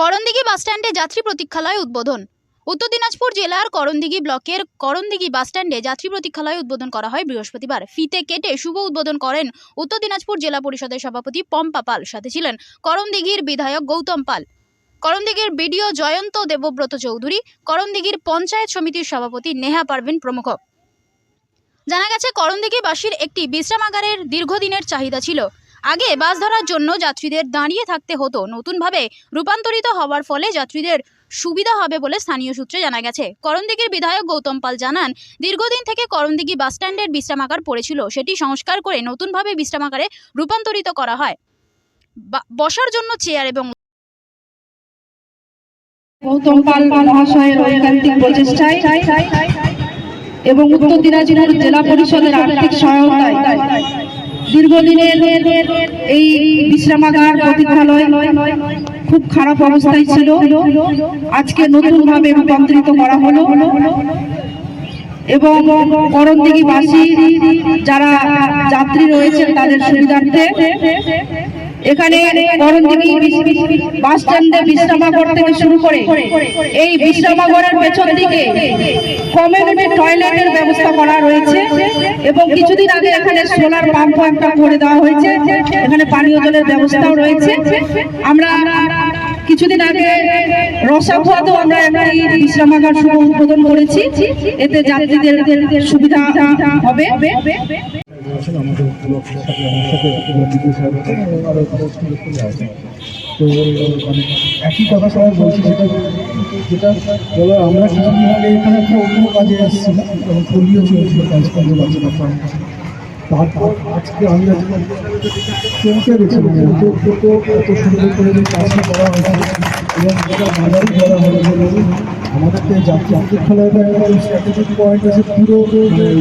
করণদিঘি বাসস্ট্যান্ডে যাত্রী প্রতীক্ষালয় উদ্বোধন। উত্তর দিনাজপুর জেলার করণদিঘি ব্লকের করণদিঘি বাসস্ট্যান্ডে যাত্রী প্রতীক্ষালয় উদ্বোধন করা হয় বৃহস্পতিবার। ফিতে কেটে শুভ উদ্বোধন করেন উত্তর দিনাজপুর জেলা পরিষদের সভাপতি পম্পা পাল, সাথে ছিলেন করণদিঘির বিধায়ক গৌতম পাল। করণদিঘির বিডিও জয়ন্ত দেবব্রত চৌধুরী, করণদিঘির পঞ্চায়েত সমিতির সভাপতি নেহা পারভিন প্রমুখ। জানা গেছে, করণদিঘিবাসীর একটি বিশ্রামাগারের দীর্ঘদিনের চাহিদা ছিল। আগে বাস ধরার জন্য যাত্রীদের দাঁড়িয়ে থাকতে হতো। নতুনভাবে রূপান্তরিত হওয়ার ফলে যাত্রীদের সুবিধা হবে বলে স্থানীয় সূত্রে জানা গেছে। করণদিঘির বিধায়ক গৌতম পাল জানান, দীর্ঘদিন থেকে করণদিঘি বাসস্ট্যান্ডের বিশ্রামাগার পড়েছিল। সেটি সংস্কার করে নতুনভাবে বিশ্রামাগারে রূপান্তরিত করা হয়। বসার জন্য চেয়ার এবং গৌতম পাল মহাশয়ের এবং উত্তর দিনাজপুর জেলা পরিষদের আর্থিক সহায়তায় দীর্ঘদিনের এই বিশ্রামাগার প্রতীক্ষালয় খুব খারাপ অবস্থায় ছিল। আজকে নতুনভাবে রূপান্তরিত করা হলো। এবং করণদিঘিবাসী যারা যাত্রী রয়েছেন তাদের সুবিধার্থে এখানে করণদিঘি বাস স্ট্যান্ডে বিশ্রামাগর থেকে শুরু করে এই বিশ্রামাগরের পেছন দিকে কমিউনিটি টয়লেটের ব্যবস্থা করা রয়েছে এবং কিছুদিন আগে এখানে সোলার পাম্প একটা করে দেওয়া হয়েছে। এখানে পানীয় জলের ব্যবস্থাও রয়েছে। আমরা কিছুদিন আগে রসাখোয়াতেও আমরা একটি বিশ্রামাগার শুভ উদ্বোধন করেছি। এতে যাত্রীদের সুবিধা হবে। আছেন আমাদের ব্লকের সাথে মানে একই কথা সবাই বলছি, যেটা যেটা বলো, আমরা কিছুদিন আগে এখানে একটা অন্য কাজে এসেছিলাম এবং পোলিও চলছিল কাজ বাচ্চারা প্রাণ তারপর আজকে আমি আজকে চমকে গেছি মানে এত এত এত সুন্দর করে যে কাজটা করা হয়েছে এবং যেটা পয়েন্ট আছে, পুরো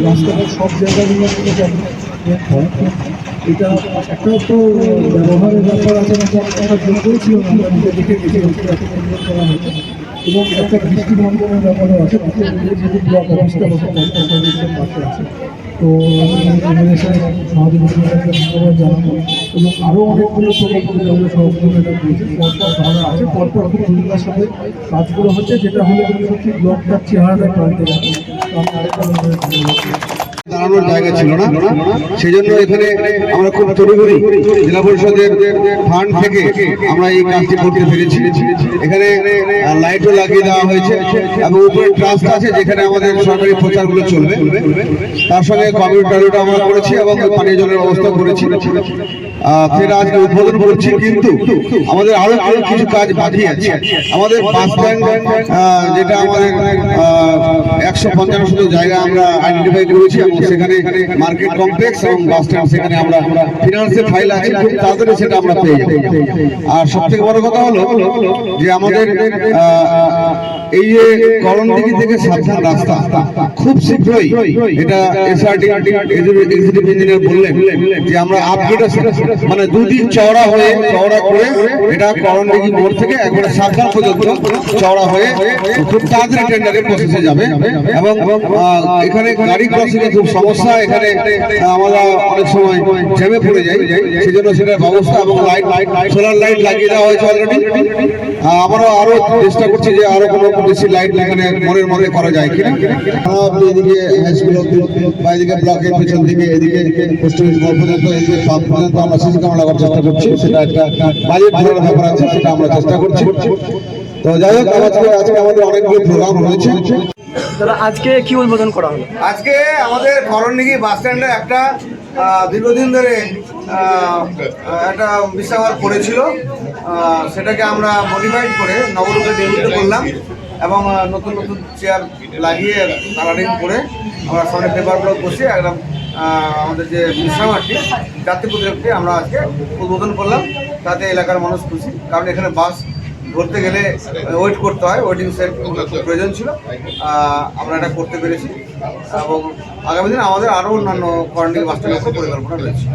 রাস্তাটা সব জায়গাগুলো থেকে এটা একটা তো ব্যবহারের ব্যাপার আছে আমরা যোগ করেছিলাম আমরা নিজে দেখে হয়েছে। এবং একটা দৃষ্টি বন্ধনের ব্যাপারও আছে যেহেতু ব্লক অফিসটা আছে। তো জানাব। এবং আরও অনেকগুলো প্রকল্প যেগুলো করেছে, পরপর ভালো আছে, পরপর খুব ভূমিকার সাথে কাজগুলো হচ্ছে, যেটা হলে কিন্তু সত্যি ব্লকটার চেহারাটা পাল্টে যাবে। আমি আরেকটা। দাঁড়ানোর জায়গা ছিল না। সেজন্য এখানে আমরা খুব তড়িঘড়ি জেলা পরিষদের ফান্ড থেকে আমরা এই কাজটি করতে পেরেছি। এখানে লাইটও লাগিয়ে দেওয়া হয়েছে এবং উপরে ট্রাস্ট আছে যেখানে আমাদের সরকারি প্রচারগুলো চলবে। তার সঙ্গে কমিউনিটারিটা আমরা করেছি এবং পানীয় জলের ব্যবস্থা করেছি। ফের আজকে উদ্বোধন করছি, কিন্তু আমাদের আরও কিছু কাজ বাকি আছে। আমাদের যেটা আমাদের একশো পঞ্চান্ন শত জায়গা আমরা আইডেন্টিফাই করেছি এবং সেখানে মার্কেট কমপ্লেক্স এবং বাস স্ট্যান্ড সেখানে আমরা ফিনান্সের ফাইল আছে, খুব তাড়াতাড়ি সেটা আমরা পেয়ে যাব। আর সব থেকে বড় কথা হলো যে আমাদের এই যে করণদিঘি থেকে সাবধান রাস্তা, খুব শীঘ্রই এটা এসআরটি এক্সিকিউটিভ ইঞ্জিনিয়ার বললেন যে আমরা আপগ্রেডেশন মানে দুদিন চওড়া হয়ে, চওড়া করে এটা করণদিঘি মোড় থেকে একবারে সাবধান পর্যন্ত চওড়া হয়ে খুব তাড়াতাড়ি টেন্ডারের প্রসেসে যাবে। এবং এখানে গাড়ি ক্রসিং খুব সমস্যা, এখানে আমরা অনেক সময় জ্যামে পড়ে যাই সেই জন্য সেটার ব্যবস্থা এবং লাইট লাইট সোলার লাইট লাগিয়ে দেওয়া হয়েছে অলরেডি আমরা আরও চেষ্টা করছি যে আরও কোনো বেশি লাইট এখানে মনের মনে করা যায় কিনা। এদিকে হাই বা এদিকে ব্লকের পেছন দিকে, এদিকে অফিস পর্যন্ত এদিকে পর্যন্ত আমরা ক্যামেরা লাগার চেষ্টা করছি সেটা একটা বাজেট ধরার ব্যাপার আছে সেটা আমরা চেষ্টা করছি। তো যাই হোক আজকে আজকে আমাদের অনেকগুলো প্রোগ্রাম রয়েছে। দাদা আজকে কি উদ্বোধন করা হলো? আজকে আমাদের করণদিঘি বাস স্ট্যান্ডে একটা দীর্ঘদিন ধরে একটা পড়েছিল। আহ, সেটাকে আমরা মডিফাইড করে নবরূপে নির্মিত করলাম এবং নতুন নতুন চেয়ার লাগিয়ে কালারিং করে আমরা সামনে পেপার ব্লক বসে একদম আমাদের যে বিশ্রামাটি যাত্রী প্রতিরক্ষী আমরা আজকে উদ্বোধন করলাম। তাতে এলাকার মানুষ খুশি, কারণ এখানে বাস ধরতে গেলে ওয়েট করতে হয় ওয়েটিং সেট প্রয়োজন ছিল। আমরা এটা করতে পেরেছি এবং আগামী দিন আমাদের আরও অন্যান্য কোয়ারেন্টাইন বাস পরিকল্পনা রয়েছে।